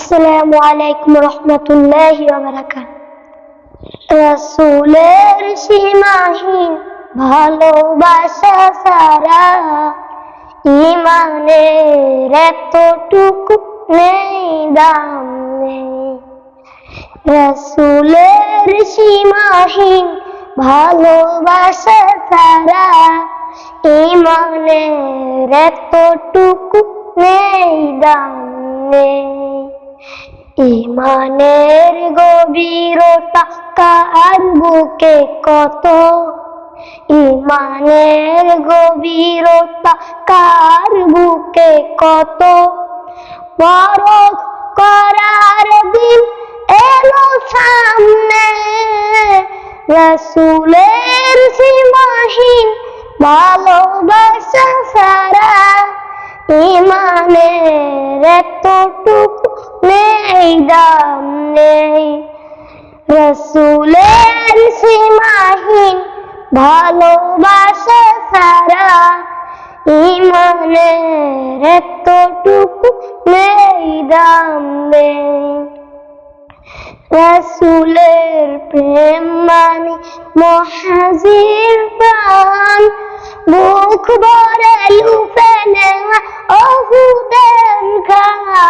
আসসালামু আলাইকুম রহমতুল্লাহ রসুলের সীমাহীন ভালোবাসা সারা ইমানের এতটুকু নেই দাম নেই। রসুলের সীমাহীন ভালোবাসা সারা ইমানের এতটুকু নেই দাম নেই। ইমানের গভীরতা কার বুকে কত? ইমানের গভীরতা কার বুকে কত? পরখ করার দিন এলো সামনে। রসুলের সীমাহীন ভালোবাসা সারা ইমানের এতটুকু নেই। দাম নেই রসুলের সীমাহীন ভালোবাসা সারা ইমানের এতটুকু নেই দাম। নেই রসুলের প্রেম মানে মহাজির প্রাণ।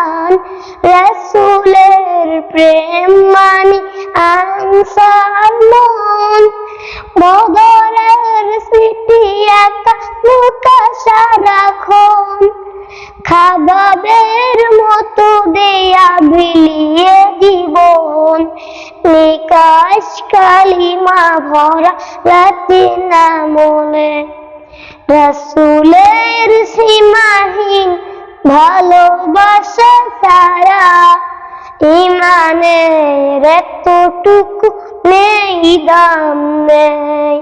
খান রসুলের প্রেম মানে আনসার মন। বদরের স্মৃতি একা খাবাবের মতো দেয়া বিলিয়ে জীবন। নিকাশ কালিমা ভরা রাতে না মনে। রসুলের সীমাহীন সারা ইমানের এতটুকু নেই দাম নেই।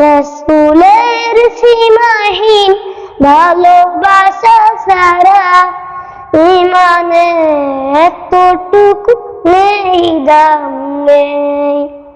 রসুলের সীমাহীন ভালোবাসা সারা ইমানের এতটুকু নেই দাম নেই।